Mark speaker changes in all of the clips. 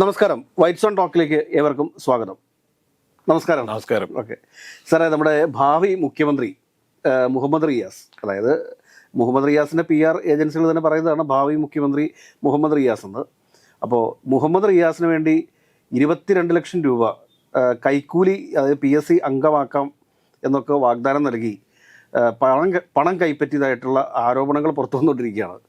Speaker 1: നമസ്കാരം. White zone ടോക്കിലേക്ക് ഏവർക്കും സ്വാഗതം. നമസ്കാരം.
Speaker 2: നമസ്കാരം.
Speaker 1: ഓക്കെ. സാറേ നമ്മുടെ ഭാവി മുഖ്യമന്ത്രി മുഹമ്മദ് റിയാസ് അതായത് മുഹമ്മദ് റിയാസിന്റെ പി ആർ ഏജൻസികൾ തന്നെ പറയുന്നതാണ് ഭാവി മുഖ്യമന്ത്രി മുഹമ്മദ് റിയാസ് എന്ന്. അപ്പോൾ മുഹമ്മദ് റിയാസിന് വേണ്ടി ഇരുപത്തിരണ്ട് ലക്ഷം രൂപ കൈക്കൂലി അതായത് പി എസ് സി അംഗമാക്കാം എന്നൊക്കെ വാഗ്ദാനം നൽകി പണം പണം കൈപ്പറ്റിയതായിട്ടുള്ള ആരോപണങ്ങൾ പുറത്തു വന്നുകൊണ്ടിരിക്കുകയാണ്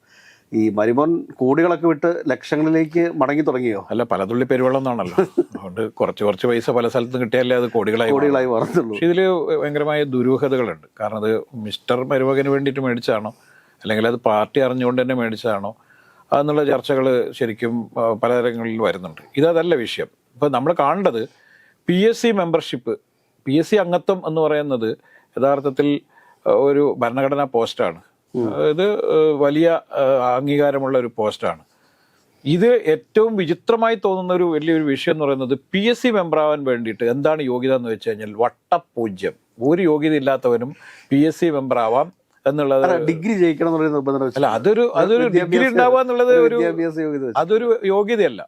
Speaker 1: ഈ മരുമോൻ കോടികളൊക്കെ വിട്ട് ലക്ഷങ്ങളിലേക്ക് മടങ്ങി തുടങ്ങിയോ?
Speaker 2: അല്ല പലതുള്ളി പെരുവെള്ളം എന്നാണല്ലോ അതുകൊണ്ട് കുറച്ച് കുറച്ച് പൈസ പല സ്ഥലത്തും കിട്ടിയാലേ അത് കോടികളായി.
Speaker 1: കോടികളായി വളർന്നുള്ളൂ
Speaker 2: പക്ഷേ ഇതിൽ ഭയങ്കരമായ ദുരൂഹതകളുണ്ട്. കാരണം അത് മിസ്റ്റർ മരുമകന് വേണ്ടിയിട്ട് മേടിച്ചാണോ? അല്ലെങ്കിൽ അത് പാർട്ടി അറിഞ്ഞുകൊണ്ട് തന്നെ മേടിച്ചതാണോ എന്നുള്ള ചർച്ചകൾ ശരിക്കും പലതരങ്ങളിൽ വരുന്നുണ്ട്. ഇതല്ല വിഷയം. ഇപ്പം നമ്മൾ കാണേണ്ടത് P S C membership P S C അംഗത്വം എന്ന് പറയുന്നത് യഥാർത്ഥത്തിൽ ഒരു ഭരണഘടനാ പോസ്റ്റാണ്. ഇത് വലിയ അംഗീകാരമുള്ള ഒരു പോസ്റ്റാണ്. ഇത് ഏറ്റവും വിചിത്രമായി തോന്നുന്ന ഒരു വലിയൊരു വിഷയം എന്ന് പറയുന്നത് പി എസ് സി മെമ്പറാവാൻ വേണ്ടിയിട്ട് എന്താണ് യോഗ്യത എന്ന് വെച്ച് കഴിഞ്ഞാൽ വട്ടപൂജ്യം. ഒരു യോഗ്യത ഇല്ലാത്തവനും പി എസ് സി മെമ്പറാവാം എന്നുള്ളത്
Speaker 1: ഡിഗ്രി ജയിക്കണം എന്നുള്ള
Speaker 2: അല്ല അതൊരു അതൊരു ഡിഗ്രി ഉണ്ടാവുക എന്നുള്ളത് ഒരു. അതൊരു യോഗ്യതയല്ല.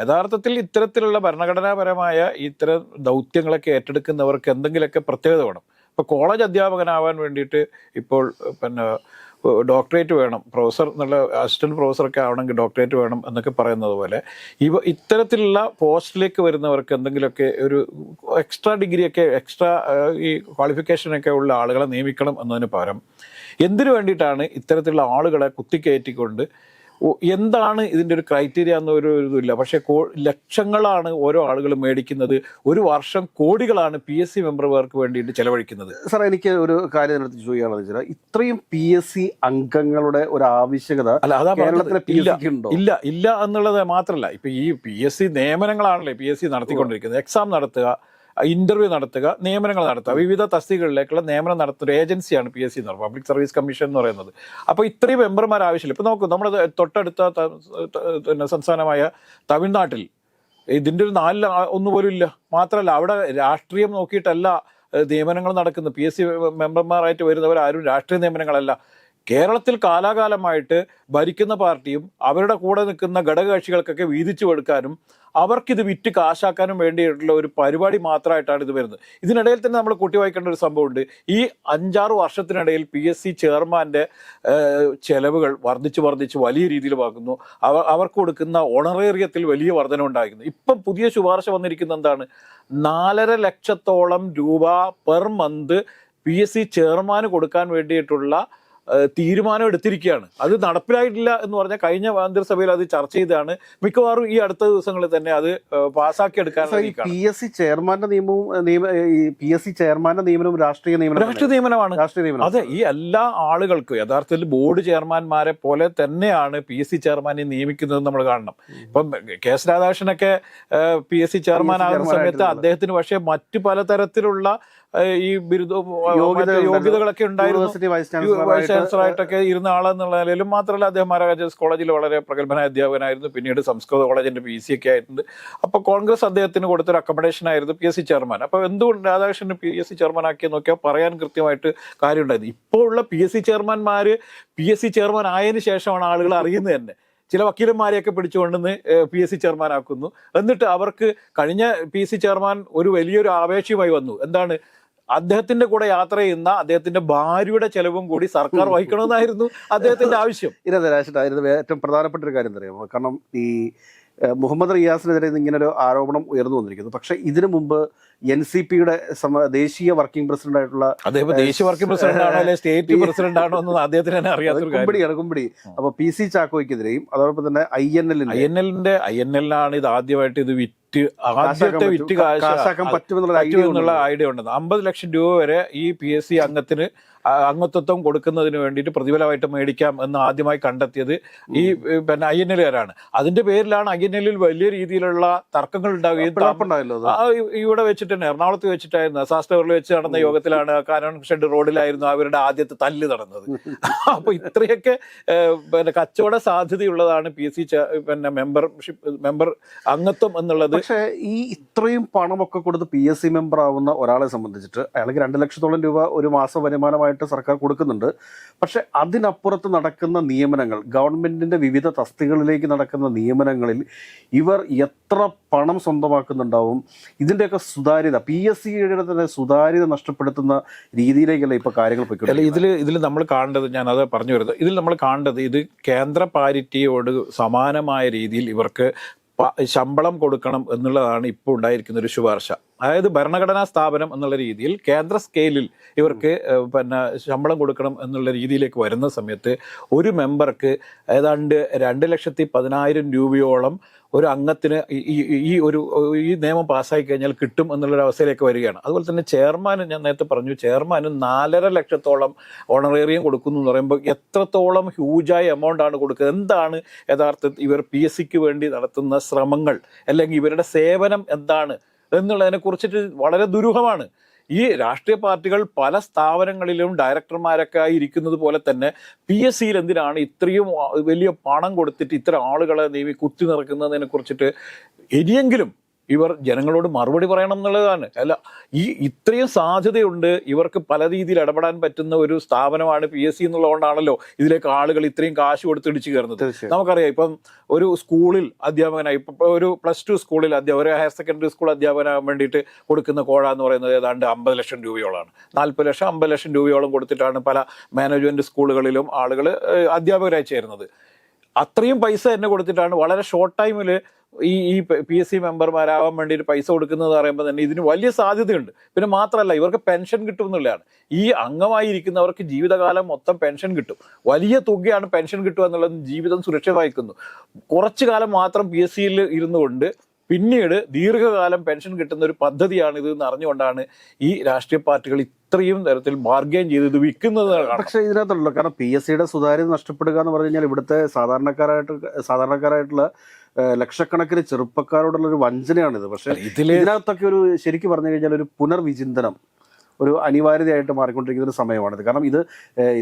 Speaker 2: യഥാർത്ഥത്തിൽ ഇത്തരത്തിലുള്ള ഭരണഘടനാപരമായ ഇത്തരം ദൗത്യങ്ങളൊക്കെ ഏറ്റെടുക്കുന്നവർക്ക് എന്തെങ്കിലുമൊക്കെ പ്രത്യേകത വേണം. ഇപ്പൊ കോളേജ് അധ്യാപകനാവാൻ വേണ്ടിയിട്ട് ഇപ്പോൾ പിന്നെ ഡോക്ടറേറ്റ് വേണം. പ്രൊഫസർ എന്നുള്ള അസിസ്റ്റന്റ് പ്രൊഫസറൊക്കെ ആവണമെങ്കിൽ ഡോക്ടറേറ്റ് വേണം എന്നൊക്കെ പറയുന്നത് പോലെ ഇവ ഇത്തരത്തിലുള്ള പോസ്റ്റിലേക്ക് വരുന്നവർക്ക് എന്തെങ്കിലുമൊക്കെ ഒരു എക്സ്ട്രാ ഡിഗ്രിയൊക്കെ എക്സ്ട്രാ ഈ ക്വാളിഫിക്കേഷനൊക്കെ ഉള്ള ആളുകളെ നിയമിക്കണം എന്നതിന് പകരം എന്തിനു വേണ്ടിയിട്ടാണ് ഇത്തരത്തിലുള്ള ആളുകളെ കുത്തിക്കയറ്റിക്കൊണ്ട് എന്താണ് ഇതിന്റെ ഒരു ക്രൈറ്റീരിയ എന്ന ഒരു ഒരു ഇതില്ല പക്ഷേ കോ ലക്ഷങ്ങളാണ് ഓരോ ആളുകൾ മേടിക്കുന്നത്. ഒരു വർഷം കോടികളാണ് പി എസ് സി മെമ്പർമാർക്ക് വേണ്ടിയിട്ട് ചെലവഴിക്കുന്നത്.
Speaker 1: സാർ എനിക്ക് ഒരു കാര്യം ഇതിനകത്ത് ചോദിക്കാനുള്ളത് വെച്ചാൽ ഇത്രയും പി എസ് സി അംഗങ്ങളുടെ ഒരു ആവശ്യകത
Speaker 2: അല്ല അതാ
Speaker 1: കേരളത്തിലെ
Speaker 2: ഇല്ല ഇല്ല എന്നുള്ളത് മാത്രമല്ല. ഇപ്പം ഈ പി എസ് സി നിയമനങ്ങളാണല്ലേ പി എസ് സി നടത്തിക്കൊണ്ടിരിക്കുന്നത്. എക്സാം നടത്തുക ഇന്റർവ്യൂ നടത്തുക നിയമനങ്ങൾ നടത്തുക. വിവിധ തസ്തികകളിലേക്കുള്ള നിയമനം നടത്തുന്ന ഒരു ഏജൻസിയാണ് പി എസ് സി എന്ന് പറയുന്നത്. പബ്ലിക് സർവീസ് കമ്മീഷൻ എന്ന് പറയുന്നത്. അപ്പോൾ ഇത്രയും മെമ്പർമാർ ആവശ്യമില്ല. ഇപ്പോൾ നോക്കൂ നമ്മുടെ തൊട്ടടുത്ത സംസ്ഥാനമായ തമിഴ്നാട്ടിൽ ഇതിന്റെ ഒരു നാലിൽ ആ- ഒന്നുപോലും ഇല്ല. മാത്രമല്ല അവിടെ രാഷ്ട്രീയം നോക്കിയിട്ടല്ല നിയമനങ്ങൾ നടക്കുന്നത്. പി എസ് സി മെമ്പർമാരായിട്ട് വരുന്നവർ ആരും രാഷ്ട്രീയ നിയമനങ്ങളല്ല. കേരളത്തിൽ കാലാകാലമായിട്ട് ഭരിക്കുന്ന പാർട്ടിയും അവരുടെ കൂടെ നിൽക്കുന്ന ഘടകകക്ഷികൾക്കൊക്കെ വീതിച്ചു കൊടുക്കാനും അവർക്കിത് വിറ്റ് കാശാക്കാനും വേണ്ടിയിട്ടുള്ള ഒരു പരിപാടി മാത്രമായിട്ടാണ് ഇത് വരുന്നത്. ഇതിനിടയിൽ തന്നെ നമ്മൾ കൂട്ടി വായിക്കേണ്ട ഒരു സംഭവമുണ്ട്. ഈ അഞ്ചാറ് വർഷത്തിനിടയിൽ പി എസ് സി ചെയർമാന്റെ ചെലവുകൾ വർദ്ധിച്ച് വർദ്ധിച്ച് വലിയ രീതിയിൽ വാങ്ങുന്നു. അവർ അവർക്ക് കൊടുക്കുന്ന ഓണറേറിയത്തിൽ വലിയ വർധന ഉണ്ടായിരുന്നു ഇപ്പം പുതിയ ശുപാർശ വന്നിരിക്കുന്ന എന്താണ്? നാലര ലക്ഷത്തോളം രൂപ per month P S C ചെയർമാന് കൊടുക്കാൻ വേണ്ടിയിട്ടുള്ള തീരുമാനം എടുത്തിരിക്കുകയാണ്. അത് നടപ്പിലായിട്ടില്ല എന്ന് പറഞ്ഞാൽ കഴിഞ്ഞ മന്ത്രിസഭയിൽ അത് ചർച്ച ചെയ്താണ് മിക്കവാറും ഈ അടുത്ത ദിവസങ്ങളിൽ തന്നെ അത് പാസാക്കി പാസ്സാക്കി എടുക്കാൻ.
Speaker 1: പി എസ് സി ചെയർമാന്റെ നിയമവും പി എസ് സി ചെയർമാന്റെ നിയമനവും രാഷ്ട്രീയ നിയമനം
Speaker 2: രാഷ്ട്രീയ നിയമനമാണ്.
Speaker 1: രാഷ്ട്രീയ നിയമനം.
Speaker 2: അതെ ഈ എല്ലാ ആളുകൾക്കും യഥാർത്ഥത്തിൽ ബോർഡ് ചെയർമാന്മാരെ പോലെ തന്നെയാണ് പി എസ് സി ചെയർമാനെ നിയമിക്കുന്നത് നമ്മൾ കാണണം. ഇപ്പം കെ എസ് രാധാകൃഷ്ണനൊക്കെ പി എസ് സി ചെയർമാൻ ആകുന്ന സമയത്ത് അദ്ദേഹത്തിന് പക്ഷേ മറ്റു പലതരത്തിലുള്ള ഈ ബിരുദ യോഗ്യതകളൊക്കെ ഉണ്ടായിരുന്നു.
Speaker 1: വൈസ്
Speaker 2: ചാൻസലർ
Speaker 1: ആയിട്ടൊക്കെ
Speaker 2: ചാൻസലറായിട്ടൊക്കെ ഇരുന്ന ആളെന്നുള്ള നിലയിലും മാത്രമല്ല അദ്ദേഹം മഹാരാജാസ് കോളേജിൽ വളരെ പ്രഗത്ഭനായ അധ്യാപകനായിരുന്നു. പിന്നീട് സംസ്കൃത കോളേജിന്റെ പി സി ഒക്കെ ആയിട്ടുണ്ട്. അപ്പൊ കോൺഗ്രസ് അദ്ദേഹത്തിന് കൊടുത്തൊരു അക്കോമഡേഷൻ ആയിരുന്നു പി എസ് സി ചെയർമാൻ. അപ്പൊ എന്തുകൊണ്ട് Radhakrishnan P S C chairman ആക്കിയെന്ന് നോക്കിയാൽ പറയാൻ കൃത്യമായിട്ട് കാര്യമുണ്ടായിരുന്നു. ഇപ്പോൾ ഉള്ള പി എസ് സി ചെയർമാൻമാര് പി എസ് സി ചെയർമാൻ ആയതിനു ശേഷമാണ് ആളുകൾ അറിയുന്നത് തന്നെ. ചില വക്കീലന്മാരെയൊക്കെ പിടിച്ചുകൊണ്ടുവന്ന് പി എസ് സി ചെയർമാൻ ആക്കുന്നു എന്നിട്ട് അവർക്ക് കഴിഞ്ഞ പി എസ് സി ചെയർമാൻ ഒരു വലിയൊരു ആവേശയുമായി വന്നു. എന്താണ്? അദ്ദേഹത്തിന്റെ കൂടെ യാത്ര ചെയ്യുന്ന അദ്ദേഹത്തിന്റെ ഭാര്യയുടെ ചെലവും കൂടി സർക്കാർ വഹിക്കണമെന്നായിരുന്നു അദ്ദേഹത്തിന്റെ ആവശ്യം.
Speaker 1: ഇരതെ രാശിട്ട് ഏറ്റവും പ്രധാനപ്പെട്ട ഒരു കാര്യം അറിയാമോ? കാരണം ഈ മുഹമ്മദ് റിയാസിനെതിരെ ഇങ്ങനൊരു ആരോപണം ഉയർന്നു വന്നിരിക്കുന്നു. പക്ഷെ ഇതിനു മുമ്പ് എൻ സി പിയുടെ ദേശീയ വർക്കിംഗ് പ്രസിഡന്റ് ആയിട്ടുള്ള
Speaker 2: അദ്ദേഹം ദേശീയ വർക്കിംഗ് പ്രസിഡന്റ് ആണോ സ്റ്റേറ്റ് പ്രസിഡന്റ് ആണോ എന്ന് അദ്ദേഹത്തിന് തന്നെ അറിയാത്ത
Speaker 1: കുമ്പിടിയാണ് കുമ്പിടി അപ്പൊ പി സി ചാക്കോയ്ക്കെതിരെയും അതോടൊപ്പം തന്നെ ഐ എൻ
Speaker 2: ഐ
Speaker 1: എല്ലിന്റെ
Speaker 2: എൻ എല്ലിന്റെ ഐ എൻ എല്ലിനാണ് ഇത് ആദ്യമായിട്ട് ഇത് വിറ്റ് ആദ്യത്തെ വിറ്റ് കാശ്
Speaker 1: കാശാക്കാൻ പറ്റുമെന്നുള്ള ഐഡിയ
Speaker 2: ഉണ്ട് അമ്പത് ലക്ഷം രൂപ വരെ ഈ പി എസ് സി അംഗത്തിന് അംഗത്വം കൊടുക്കുന്നതിന് വേണ്ടിയിട്ട് പ്രതിഫലമായിട്ട് മേടിക്കാം എന്ന് ആദ്യമായി കണ്ടെത്തിയത് ഈ പിന്നെ ഐ എൻ എല്ലുകാരാണ് അതിന്റെ പേരിലാണ് ഐ എൻ എല്ലിൽ വലിയ രീതിയിലുള്ള തർക്കങ്ങൾ ഉണ്ടാവുകയും ഇവിടെ വെച്ചിട്ട് തന്നെ എറണാകുളത്ത് വെച്ചിട്ടായിരുന്നു. സാസ്റ്റവറിൽ വെച്ച് നടന്ന യോഗത്തിലാണ് കാനോൺ ഷെഡ് റോഡിലായിരുന്നു അവരുടെ ആദ്യത്തെ തല്ല് നടന്നത്. അപ്പൊ ഇത്രയൊക്കെ പിന്നെ കച്ചവട സാധ്യതയുള്ളതാണ് പി എസ് സി പിന്നെ മെമ്പർഷിപ്പ് മെമ്പർ അംഗത്വം എന്നുള്ളത്.
Speaker 1: പക്ഷേ ഈ ഇത്രയും പണമൊക്കെ കൊടുത്ത് പി എസ് സി മെമ്പർ ആവുന്ന ഒരാളെ സംബന്ധിച്ചിട്ട് അയാൾക്ക് രണ്ട് ലക്ഷത്തോളം രൂപ ഒരു മാസ വരുമാനമായിട്ട് ശമ്പളമായിട്ട് സർക്കാർ കൊടുക്കുന്നുണ്ട്. പക്ഷേ അതിനപ്പുറത്ത് നടക്കുന്ന നിയമനങ്ങൾ ഗവൺമെന്റിന്റെ വിവിധ തസ്തികളിലേക്ക് നടക്കുന്ന നിയമനങ്ങളിൽ ഇവർ എത്ര പണം സ്വന്തമാക്കുന്നുണ്ടാവും? ഇതിന്റെയൊക്കെ സുതാര്യത പി എസ് സിയുടെ തന്നെ സുതാര്യത നഷ്ടപ്പെടുത്തുന്ന രീതിയിലേക്കല്ല ഇപ്പൊ കാര്യങ്ങൾ പോയിക്കൊണ്ടിരിക്കുന്നത്?
Speaker 2: ഇതിൽ ഇതിൽ നമ്മൾ കാണേണ്ടത് ഞാൻ അത് പറഞ്ഞു വരുന്നത്. ഇതിൽ നമ്മൾ കാണേണ്ടത് ഇത് കേന്ദ്ര പാരിറ്റിയോട് സമാനമായ രീതിയിൽ ഇവർക്ക് ശമ്പളം കൊടുക്കണം എന്നുള്ളതാണ് ഇപ്പോൾ ഉണ്ടായിരിക്കുന്ന ഒരു ശുപാർശ. അതായത് ഭരണഘടനാ സ്ഥാപനം എന്നുള്ള രീതിയിൽ കേന്ദ്ര സ്കെയിലിൽ ഇവർക്ക് പിന്നെ ശമ്പളം കൊടുക്കണം എന്നുള്ള രീതിയിലേക്ക് വരുന്ന സമയത്ത് ഒരു മെമ്പർക്ക് ഏതാണ്ട് രണ്ട് ലക്ഷത്തി പതിനായിരം രൂപയോളം ഒരു അംഗത്തിന് ഈ ഒരു ഈ നിയമം പാസ്സായി കഴിഞ്ഞാൽ കിട്ടും എന്നുള്ളൊരു അവസ്ഥയിലേക്ക് വരികയാണ്. അതുപോലെ തന്നെ ചെയർമാൻ ഞാൻ നേരത്തെ പറഞ്ഞു ചെയർമാന് നാലര ലക്ഷത്തോളം ഓണറേറിയം കൊടുക്കുന്നു എന്ന് പറയുമ്പോൾ എത്രത്തോളം ഹ്യൂജായ എമൗണ്ട് ആണ് കൊടുക്കുന്നത്? എന്താണ് യഥാർത്ഥത്തിൽ ഇവർ പി എസ് സിക്ക് വേണ്ടി നടത്തുന്ന ശ്രമങ്ങൾ? അല്ലെങ്കിൽ ഇവരുടെ സേവനം എന്താണ്? എന്നുള്ളതിനെ കുറിച്ചിട്ട് വളരെ ദുരൂഹമാണ്. ഈ രാഷ്ട്രീയ പാർട്ടികൾ പല സ്ഥാപനങ്ങളിലും ഡയറക്ടർമാരൊക്കെ ഇരിക്കുന്നത് പോലെ തന്നെ പി എസ് സിയിൽ എന്തിനാണ് ഇത്രയും വലിയ പണം കൊടുത്തിട്ട് ഇത്ര ആളുകളെ നീവി കുത്തി നിറക്കുന്നതിനെ കുറിച്ചിട്ട് ഇനിയെങ്കിലും ഇവർ ജനങ്ങളോട് മറുപടി പറയണം എന്നുള്ളതാണ്. അല്ല ഈ ഇത്രയും സാധ്യതയുണ്ട്. ഇവർക്ക് പല രീതിയിൽ ഇടപെടാൻ പറ്റുന്ന ഒരു സ്ഥാപനമാണ് പി എസ് സി എന്നുള്ളതുകൊണ്ടാണല്ലോ ഇതിലേക്ക് ആളുകൾ ഇത്രയും കാശ് കൊടുത്ത് ഇടിച്ചു കയറുന്നത്. നമുക്കറിയാം ഇപ്പം ഒരു സ്കൂളിൽ അധ്യാപകനായി ഇപ്പം ഒരു പ്ലസ് ടു സ്കൂളിൽ അധ്യാപക ഒരു ഹയർ സെക്കൻഡറി സ്കൂൾ അധ്യാപകനാകാൻ വേണ്ടിയിട്ട് കൊടുക്കുന്ന കോഴ എന്ന് പറയുന്നത് ഏതാണ്ട് അമ്പത് ലക്ഷം രൂപയോളാണ്. നാൽപ്പത് ലക്ഷം അമ്പത് ലക്ഷം രൂപയോളം കൊടുത്തിട്ടാണ് പല മാനേജ്മെന്റ് സ്കൂളുകളിലും ആളുകൾ അധ്യാപകരായി ചേരുന്നത്. അത്രയും പൈസ തന്നെ കൊടുത്തിട്ടാണ് വളരെ ഷോർട്ട് ടൈമിൽ ഈ ഈ പി എസ് സി മെമ്പർമാരാവാൻ വേണ്ടിയിട്ട് പൈസ കൊടുക്കുന്നത് പറയുമ്പോൾ തന്നെ ഇതിന് വലിയ സാധ്യതയുണ്ട്. പിന്നെ മാത്രമല്ല ഇവർക്ക് പെൻഷൻ കിട്ടും എന്നുള്ളതാണ് ഈ അംഗമായിരിക്കുന്നവർക്ക് ജീവിതകാലം മൊത്തം പെൻഷൻ കിട്ടും. വലിയ തുകയാണ് പെൻഷൻ കിട്ടുക എന്നുള്ളത് ജീവിതം സുരക്ഷിതമായിക്കുന്നു. കുറച്ചു കാലം മാത്രം പി എസ് സിയിൽ ഇരുന്നുകൊണ്ട് പിന്നീട് ദീർഘകാലം പെൻഷൻ കിട്ടുന്ന ഒരു പദ്ധതിയാണിത് എന്ന് അറിഞ്ഞുകൊണ്ടാണ് ഈ രാഷ്ട്രീയ പാർട്ടികൾ ഇത്രയും തരത്തിൽ ബാർഗെയിൻ ചെയ്ത് ഇത് വിൽക്കുന്നത്
Speaker 1: പക്ഷേ ഇതിനകത്തുള്ളൂ കാരണം പി എസ് സിയുടെ സുതാര്യത നഷ്ടപ്പെടുക എന്ന് പറഞ്ഞു കഴിഞ്ഞാൽ ഇവിടുത്തെ സാധാരണക്കാരായിട്ട് സാധാരണക്കാരായിട്ടുള്ള ലക്ഷക്കണക്കിന് ചെറുപ്പക്കാരോടുള്ള ഒരു വഞ്ചനയാണിത്. പക്ഷേ ഇതിനകത്തൊക്കെ ഒരു ശരിക്കും പറഞ്ഞു കഴിഞ്ഞാൽ ഒരു പുനർവിചിന്തനം ഒരു അനിവാര്യതയായിട്ട് മാറിക്കൊണ്ടിരിക്കുന്ന ഒരു സമയമാണിത്. കാരണം ഇത്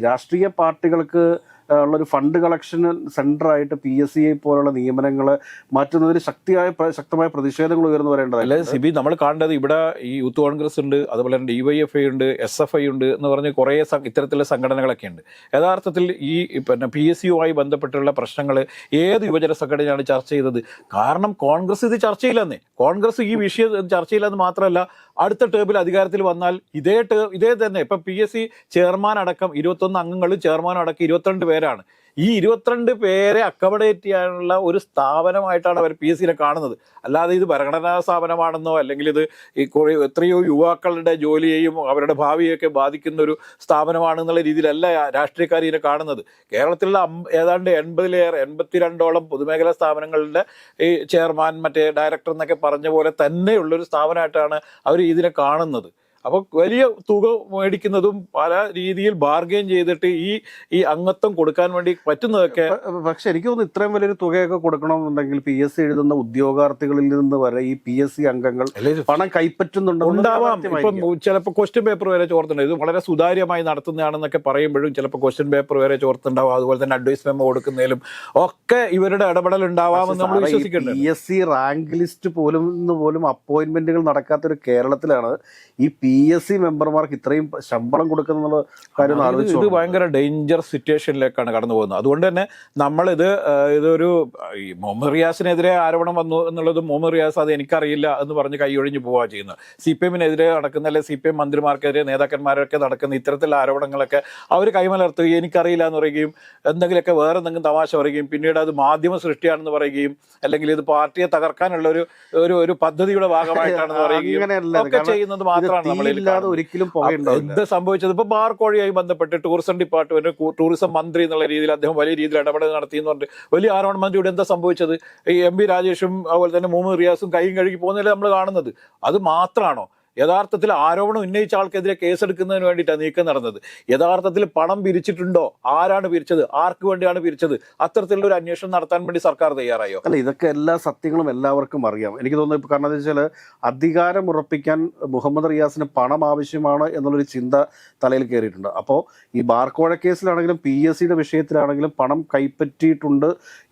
Speaker 1: രാഷ്ട്രീയ പാർട്ടികൾക്ക് ഏഹ്, ഉള്ള ഒരു ഫണ്ട് കളക്ഷൻ സെന്ററായിട്ട് പി എസ് സി ഐ പോലുള്ള നിയമനങ്ങൾ മാറ്റുന്നതിന് ശക്തിയായ ശക്തമായ പ്രതിഷേധങ്ങൾ ഉയർന്നു വരേണ്ടതായിട്ട്
Speaker 2: സിബി നമ്മൾ കാണേണ്ടത് ഇവിടെ ഈ യൂത്ത് കോൺഗ്രസ് ഉണ്ട് അതുപോലെ തന്നെ ഡിവൈഎഫ് ഐ ഉണ്ട് എസ് എഫ് ഐ ഉണ്ട് എന്ന് പറഞ്ഞ് കുറേ ഇത്തരത്തിലുള്ള സംഘടനകളൊക്കെ ഉണ്ട്. യഥാർത്ഥത്തിൽ ഈ പിന്നെ പി എസ് യുമായി ബന്ധപ്പെട്ടുള്ള പ്രശ്നങ്ങൾ ഏത് യുവജന സംഘടനയാണ് ചർച്ച ചെയ്തത്? കാരണം കോൺഗ്രസ് ഇത് ചർച്ചയില്ലെന്നേ കോൺഗ്രസ് ഈ വിഷയം ചർച്ചയില്ലെന്ന് മാത്രമല്ല അടുത്ത ടേബിൾ അധികാരത്തിൽ വന്നാൽ ഇതേ ടേ ഇതേ തന്നെ. ഇപ്പം പി എസ് സി ചെയർമാൻ അടക്കം ഇരുപത്തൊന്ന് അംഗങ്ങളും ചെയർമാൻ അടക്കം ഇരുപത്തിരണ്ട് പേരാണ്. ഈ ഇരുപത്തിരണ്ട് പേരെ അക്കമഡേറ്റ് ചെയ്യാനുള്ള ഒരു സ്ഥാപനമായിട്ടാണ് അവർ പി എസ് സിനെ കാണുന്നത്. അല്ലാതെ ഇത് ഭരണഘടനാ സ്ഥാപനമാണെന്നോ അല്ലെങ്കിൽ ഇത് ഈ കുറേ എത്രയോ യുവാക്കളുടെ ജോലിയെയും അവരുടെ ഭാവിയെയൊക്കെ ബാധിക്കുന്ന ഒരു സ്ഥാപനമാണെന്നുള്ള രീതിയിലല്ല രാഷ്ട്രീയക്കാർ ഇതിനെ കാണുന്നത്. കേരളത്തിലുള്ള ഏതാണ്ട് എൺപതിലേറെ എൺപത്തിരണ്ടോളം പൊതുമേഖലാ സ്ഥാപനങ്ങളുടെ ഈ ചെയർമാൻ മറ്റേ ഡയറക്ടർ എന്നൊക്കെ പറഞ്ഞ പോലെ തന്നെയുള്ളൊരു സ്ഥാപനമായിട്ടാണ് അവർ ഇതിനെ കാണുന്നത്. അപ്പോൾ വലിയ തുക മേടിക്കുന്നതും പല രീതിയിൽ ബാർഗെയിൻ ചെയ്തിട്ട് ഈ ഈ അംഗത്വം കൊടുക്കാൻ വേണ്ടി പറ്റുന്നതൊക്കെ
Speaker 1: പക്ഷെ എനിക്ക് തോന്നുന്നു ഇത്രയും വലിയൊരു തുകയൊക്കെ കൊടുക്കണമെന്നുണ്ടെങ്കിൽ പി എസ് സി എഴുതുന്ന ഉദ്യോഗാർത്ഥികളിൽ നിന്ന് വരെ ഈ പി എസ് സി അംഗങ്ങൾ പണം കൈപ്പറ്റുന്നുണ്ടെന്ന്
Speaker 2: ഉണ്ടാവാം. ഇപ്പം ചിലപ്പോൾ ക്വസ്റ്റ്യൻ പേപ്പർ വരെ ചോർത്തുണ്ട്. ഇത് വളരെ സുതാര്യമായി നടത്തുന്നതാണെന്നൊക്കെ പറയുമ്പോഴും ചിലപ്പോൾ ക്വസ്റ്റ്യൻ പേപ്പർ വരെ ചോർത്തുണ്ടാവും. അതുപോലെ തന്നെ അഡ്വൈസ് മെമ്മോ കൊടുക്കുന്നതിലും ഒക്കെ ഇവരുടെ ഇടപെടൽ ഉണ്ടാവാമെന്ന് നമ്മൾ വിശ്വസിക്കുന്നുണ്ട്
Speaker 1: P S C rank list പോലും പോലും അപ്പോയിന്റ്മെന്റുകൾ നടക്കാത്തൊരു കേരളത്തിലാണ് ഈ പി എസ് സി മെമ്പർമാർക്ക് ഇത്രയും ശമ്പളം കൊടുക്കുന്ന കാര്യം
Speaker 2: ഇത് ഭയങ്കര ഡേഞ്ചർ സിറ്റുവേഷനിലേക്കാണ് കടന്നു പോകുന്നത്. അതുകൊണ്ട് തന്നെ നമ്മളിത് ഇതൊരു ഈ മുഹമ്മദ് റിയാസിനെതിരെ ആരോപണം വന്നു എന്നുള്ളത് മുഹമ്മദ് റിയാസ് അത് എനിക്കറിയില്ല എന്ന് പറഞ്ഞ് കൈയൊഴിഞ്ഞു പോവുക ചെയ്യുന്നത്. സി പി എമ്മിനെതിരെ നടക്കുന്ന അല്ലെങ്കിൽ സി പി എം മന്ത്രിമാർക്കെതിരെ നേതാക്കന്മാരൊക്കെ നടക്കുന്ന ഇത്തരത്തിലുള്ള ആരോപണങ്ങളൊക്കെ അവർ കൈമലർത്തുകയും എനിക്കറിയില്ല എന്ന് പറയുകയും എന്തെങ്കിലുമൊക്കെ വേറെ എന്തെങ്കിലും തമാശ പറയുകയും പിന്നീട് അത് മാധ്യമ സൃഷ്ടിയാണെന്ന് പറയുകയും അല്ലെങ്കിൽ ഇത് പാർട്ടിയെ തകർക്കാനുള്ള ഒരു ഒരു പദ്ധതിയുടെ ഭാഗമായിട്ടാണെന്ന് പറയുകയും ഒക്കെ ചെയ്യുന്നത് മാത്രമാണ് നമ്മൾ
Speaker 1: തീയില്ലാതെ ഒരിക്കലും പോകേണ്ടത്
Speaker 2: എന്ത് സംഭവിച്ചത്? ഇപ്പൊ ബാർ കോഴിയായി ബന്ധപ്പെട്ട് ടൂറിസം ഡിപ്പാർട്ട്മെന്റ് ടൂറിസം മന്ത്രി എന്നുള്ള രീതിയിൽ അദ്ദേഹം വലിയ രീതിയിൽ ഇടപെടൽ നടത്തി എന്ന് പറഞ്ഞിട്ട് വലിയ ആരോപണം മന്ത്രിയുടെ എന്താ സംഭവിച്ചത്? ഈ എം പി രാജേഷും അതുപോലെ തന്നെ മുഹമ്മദ് റിയാസും കൈയും കഴുകി പോകുന്നതിൽ നമ്മൾ കാണുന്നത്? അത് മാത്രമാണോ? യഥാർത്ഥത്തിൽ ആരോപണം ഉന്നയിച്ച ആൾക്കെതിരെ കേസെടുക്കുന്നതിന് വേണ്ടിയിട്ടാണ് നീക്കം നടന്നത്. യഥാർത്ഥത്തിൽ പണം പിരിച്ചിട്ടുണ്ടോ? ആരാണ് പിരിച്ചത്? ആർക്ക് വേണ്ടിയാണ് പിരിച്ചത്? അത്തരത്തിലുള്ള ഒരു അന്വേഷണം നടത്താൻ വേണ്ടി സർക്കാർ തയ്യാറായോ?
Speaker 1: അല്ല ഇതൊക്കെ എല്ലാ സത്യങ്ങളും എല്ലാവർക്കും അറിയാം. എനിക്ക് തോന്നുന്നു കാരണം എന്താ വെച്ചാൽ അധികാരം ഉറപ്പിക്കാൻ മുഹമ്മദ് റിയാസിന് പണം ആവശ്യമാണ് എന്നുള്ളൊരു ചിന്ത തലയിൽ കയറിയിട്ടുണ്ട്. അപ്പോൾ ഈ ബാർക്കോഴ കേസിലാണെങ്കിലും പി എസ് സിയുടെ വിഷയത്തിലാണെങ്കിലും പണം കൈപ്പറ്റിയിട്ടുണ്ട്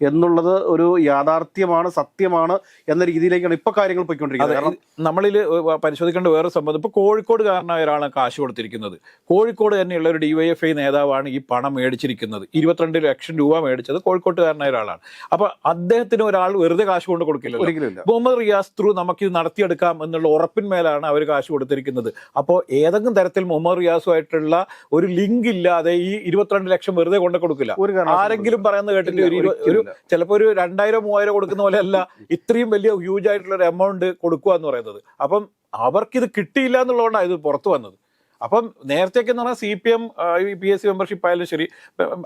Speaker 1: എന്നുള്ളത് ഒരു യാഥാർത്ഥ്യമാണ് സത്യമാണ് എന്ന രീതിയിലേക്കാണ് ഇപ്പോൾ കാര്യങ്ങൾ പോയിക്കൊണ്ടിരിക്കുന്നത്. കാരണം
Speaker 2: നമ്മളിൽ പരിശോധിക്കേണ്ട വേറെ സംബന്ധം. ഇപ്പോൾ കോഴിക്കോടുകാരനായ ഒരാളാണ് കാശ് കൊടുത്തിരിക്കുന്നത്. കോഴിക്കോട് തന്നെയുള്ള ഒരു ഡിവൈഎഫ്ഐ നേതാവാണ് ഈ പണം മേടിച്ചിരിക്കുന്നത്. ഇരുപത്തിരണ്ട് ലക്ഷം രൂപ മേടിച്ചത് കോഴിക്കോട്ടുകാരനായ ഒരാളാണ്. അപ്പൊ അദ്ദേഹത്തിന് ഒരാൾ വെറുതെ കാശ് കൊണ്ട് കൊടുക്കില്ല
Speaker 1: ഒരിക്കലും
Speaker 2: മുഹമ്മദ് റിയാസ് ത്രൂ നമുക്കിത് ഇത് നടത്തിയെടുക്കാം എന്നുള്ള ഉറപ്പിന്മേലാണ് അവർ കാശ് കൊടുത്തിരിക്കുന്നത്. അപ്പോൾ ഏതെങ്കിലും തരത്തിൽ മുഹമ്മദ് റിയാസുമായിട്ടുള്ള ഒരു ലിങ്ക് ഇല്ലാതെ ഈ ഇരുപത്തിരണ്ട് ലക്ഷം വെറുതെ കൊണ്ട് കൊടുക്കില്ല. ആരെങ്കിലും പറയുന്നത് കേട്ടിട്ട് ഒരു ഒരു ചിലപ്പോൾ ഒരു രണ്ടായിരം മൂവായിരം കൊടുക്കുന്ന പോലെ അല്ല ഇത്രയും വലിയ ഹ്യൂജ് ആയിട്ടുള്ള ഒരു എമൗണ്ട് കൊടുക്കുക എന്ന് പറയുന്നത്. അപ്പം അവർക്കിത് കിട്ടിയില്ല എന്നുള്ളതുകൊണ്ടാണ് ഇത് പുറത്തു വന്നത്. അപ്പം നേരത്തേക്ക് എന്ന് പറഞ്ഞാൽ C P M P S C membership ആയാലും ശരി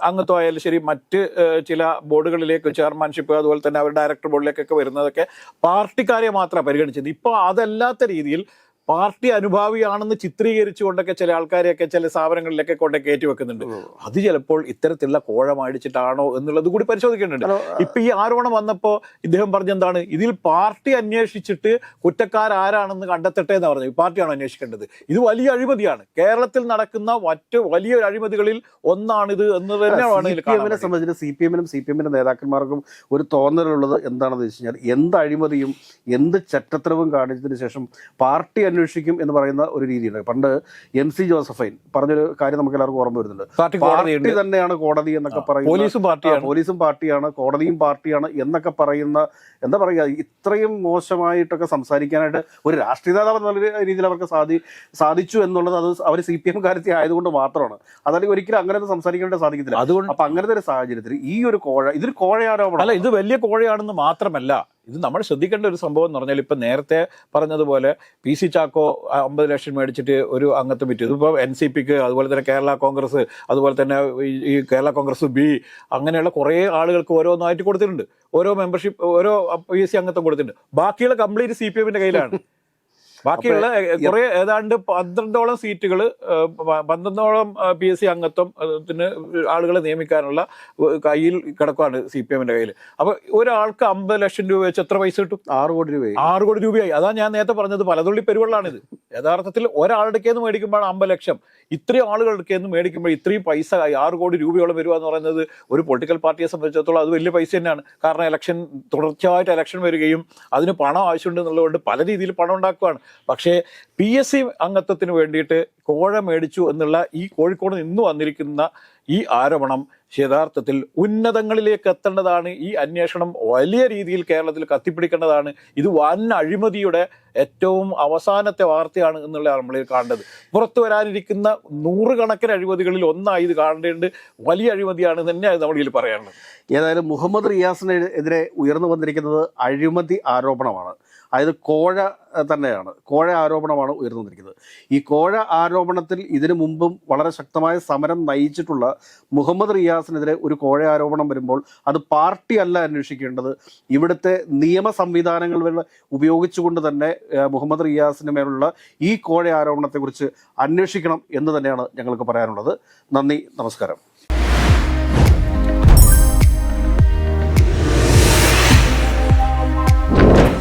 Speaker 2: അംഗത്വം ആയാലും ശരി മറ്റ് ചില ബോർഡുകളിലേക്ക് ചെയർമാൻഷിപ്പ് അതുപോലെ തന്നെ അവർ ഡയറക്ടർ ബോർഡിലേക്കൊക്കെ വരുന്നതൊക്കെ പാർട്ടിക്കാരെ മാത്രമാണ് പരിഗണിച്ചത്. ഇപ്പോൾ അതല്ലാത്ത രീതിയിൽ പാർട്ടി അനുഭാവിയാണെന്ന് ചിത്രീകരിച്ചുകൊണ്ടൊക്കെ ചില ആൾക്കാരെയൊക്കെ ചില സ്ഥാപനങ്ങളിലൊക്കെ കൊണ്ട് കയറ്റി വെക്കുന്നുണ്ട് അത് ചിലപ്പോൾ ഇത്തരത്തിലുള്ള കോഴ മേടിച്ചിട്ടാണോ എന്നുള്ളത് കൂടി പരിശോധിക്കേണ്ടതുണ്ട്.
Speaker 1: ഹലോ,
Speaker 2: ഇപ്പൊ ഈ ആരോപണം വന്നപ്പോ ഇദ്ദേഹം പറഞ്ഞെന്താണ് ഇതിൽ പാർട്ടി അന്വേഷിച്ചിട്ട് കുറ്റക്കാരാരാണെന്ന് കണ്ടെത്തട്ടെ എന്ന് പറഞ്ഞു പാർട്ടിയാണ് അന്വേഷിക്കേണ്ടത്? ഇത് വലിയ അഴിമതിയാണ്. കേരളത്തിൽ നടക്കുന്ന മറ്റ് വലിയ അഴിമതികളിൽ ഒന്നാണിത് എന്ന് തന്നെയാണ്.
Speaker 1: സംബന്ധിച്ച് സി പി എമ്മിനും സി പി എമ്മിന്റെ നേതാക്കന്മാർക്കും ഒരു തോന്നലുള്ളത് എന്താണെന്ന് വെച്ച് കഴിഞ്ഞാൽ എന്ത് അഴിമതിയും എന്ത് ചട്ടത്തരവും കാണിച്ചതിന് ശേഷം പാർട്ടി അന്വേഷിക്കും എന്ന് പറയുന്ന ഒരു രീതിയുണ്ട്. പണ്ട് എം സി ജോസഫൈൻ പറഞ്ഞൊരു കാര്യം നമുക്ക് എല്ലാവർക്കും ഓർമ്മ വരുന്നുണ്ട്.
Speaker 2: പാർട്ടി
Speaker 1: തന്നെയാണ് കോടതി എന്നൊക്കെ പറയുന്നത്
Speaker 2: പോലീസും പാർട്ടിയാണ്.
Speaker 1: പോലീസും പാർട്ടിയാണ് കോടതിയും പാർട്ടിയാണ് എന്നൊക്കെ പറയുന്ന എന്താ പറയുക ഇത്രയും മോശമായിട്ടൊക്കെ സംസാരിക്കാനായിട്ട് ഒരു രാഷ്ട്രീയ നേതാവ് നല്ല രീതിയിൽ അവർക്ക് സാധി സാധിച്ചു എന്നുള്ളത് അത് അവർ സി പി എം കാര്യത്തിൽ ആയതുകൊണ്ട് മാത്രമാണ്. അതല്ലെങ്കിൽ ഒരിക്കലും അങ്ങനെ ഒന്നും സംസാരിക്കാനായിട്ട് സാധിക്കത്തില്ല.
Speaker 2: അതുകൊണ്ട്
Speaker 1: അപ്പൊ അങ്ങനത്തെ ഒരു സാഹചര്യത്തിൽ ഈ ഒരു കോഴ ഇതൊരു കോഴയാരോപണം.
Speaker 2: അല്ല ഇത് വലിയ കോഴയാണെന്ന് മാത്രമല്ല. ഇത് നമ്മൾ ശ്രദ്ധിക്കേണ്ട ഒരു സംഭവം എന്ന് പറഞ്ഞാൽ ഇപ്പം നേരത്തെ പറഞ്ഞതുപോലെ പി സി ചാക്കോ അമ്പത് ലക്ഷം മേടിച്ചിട്ട് ഒരു അംഗത്വം വിറ്റു. ഇതിപ്പോൾ എൻ സി പിക്ക് അതുപോലെ തന്നെ കേരള കോൺഗ്രസ് അതുപോലെ തന്നെ ഈ- കേരള കോൺഗ്രസ് ബി അങ്ങനെയുള്ള കുറേ ആളുകൾക്ക് ഓരോന്നായിട്ട് കൊടുത്തിട്ടുണ്ട്. ഓരോ മെമ്പർഷിപ്പ് ഓരോ പി സി അംഗത്വം കൊടുത്തിട്ടുണ്ട്. ബാക്കിയുള്ള കംപ്ലീറ്റ് സി പി എമ്മിന്റെ കയ്യിലാണ്. ബാക്കിയുള്ള കുറെ ഏതാണ്ട് പന്ത്രണ്ടോളം സീറ്റുകൾ പന്ത്രണ്ടോളം പി എസ് സി അംഗത്വത്തിന് ആളുകളെ നിയമിക്കാനുള്ള കയ്യിൽ കിടക്കുകയാണ് സി പി എമ്മിന്റെ കയ്യിൽ അപ്പൊ ഒരാൾക്ക് അമ്പത് ലക്ഷം രൂപ വെച്ച് എത്ര പൈസ കിട്ടും?
Speaker 1: ആറ് കോടി രൂപയായി.
Speaker 2: ആറ് കോടി രൂപയായി. അതാ ഞാൻ നേരത്തെ പറഞ്ഞത് പലതുള്ളി പെരുവെള്ളാണിത്. യഥാർത്ഥത്തിൽ ഒരാളുടെ നിന്ന് മേടിക്കുമ്പോഴാണ് അമ്പത് ലക്ഷം. ഇത്രയും ആളുകളുടെ നിന്ന് മേടിക്കുമ്പോൾ ഇത്രയും പൈസ ആറ് കോടി രൂപയോളം വരിക എന്ന് പറയുന്നത് ഒരു പൊളിറ്റിക്കൽ പാർട്ടിയെ സംബന്ധിച്ചിടത്തോളം അത് വലിയ പൈസ തന്നെയാണ്. കാരണം ഇലക്ഷൻ തുടർച്ചയായിട്ട് ഇലക്ഷൻ വരികയും അതിന് പണം ആവശ്യമുണ്ട് എന്നുള്ളതുകൊണ്ട് പല രീതിയിൽ പണം ഉണ്ടാക്കുകയാണ്. പക്ഷേ പി എസ് സി അംഗത്വത്തിന് വേണ്ടിയിട്ട് കോഴ മേടിച്ചു എന്നുള്ള ഈ കോഴിക്കോട് നിന്ന് വന്നിരിക്കുന്ന ഈ ആരോപണം യഥാർത്ഥത്തിൽ ഉന്നതങ്ങളിലേക്ക് എത്തേണ്ടതാണ്. ഈ അന്വേഷണം വലിയ രീതിയിൽ കേരളത്തിൽ കത്തിപ്പിടിക്കേണ്ടതാണ്. ഇത് വൻ അഴിമതിയുടെ ഏറ്റവും അവസാനത്തെ വാർത്തയാണ് എന്നുള്ളതാണ് നമ്മൾ കാണേണ്ടത്. പുറത്തു വരാനിരിക്കുന്ന നൂറുകണക്കിന് അഴിമതികളിൽ ഒന്നായി ഇത് കാണേണ്ടത് വലിയ അഴിമതിയാണ് തന്നെയാണ് നമ്മളിൽ പറയാനുള്ളത്.
Speaker 1: ഏതായാലും മുഹമ്മദ് റിയാസിനെതിരെ ഉയർന്നു വന്നിരിക്കുന്നത് അഴിമതി ആരോപണമാണ്. അതായത് കോഴ തന്നെയാണ്. കോഴ ആരോപണമാണ് ഉയർന്നു വന്നിരിക്കുന്നത് ഈ കോഴ ആരോപണത്തിൽ ഇതിനു മുമ്പും വളരെ ശക്തമായ സമരം നയിച്ചിട്ടുള്ള മുഹമ്മദ് റിയാസിനെതിരെ ഒരു കോഴ ആരോപണം വരുമ്പോൾ അത് പാർട്ടി അല്ല അന്വേഷിക്കേണ്ടത്. ഇവിടുത്തെ നിയമ സംവിധാനങ്ങൾ ഉപയോഗിച്ചുകൊണ്ട് തന്നെ മുഹമ്മദ് റിയാസിന് മേലുള്ള ഈ കോഴ ആരോപണത്തെക്കുറിച്ച് അന്വേഷിക്കണം എന്ന് തന്നെയാണ് ഞങ്ങൾക്ക് പറയാനുള്ളത്. നന്ദി നമസ്കാരം.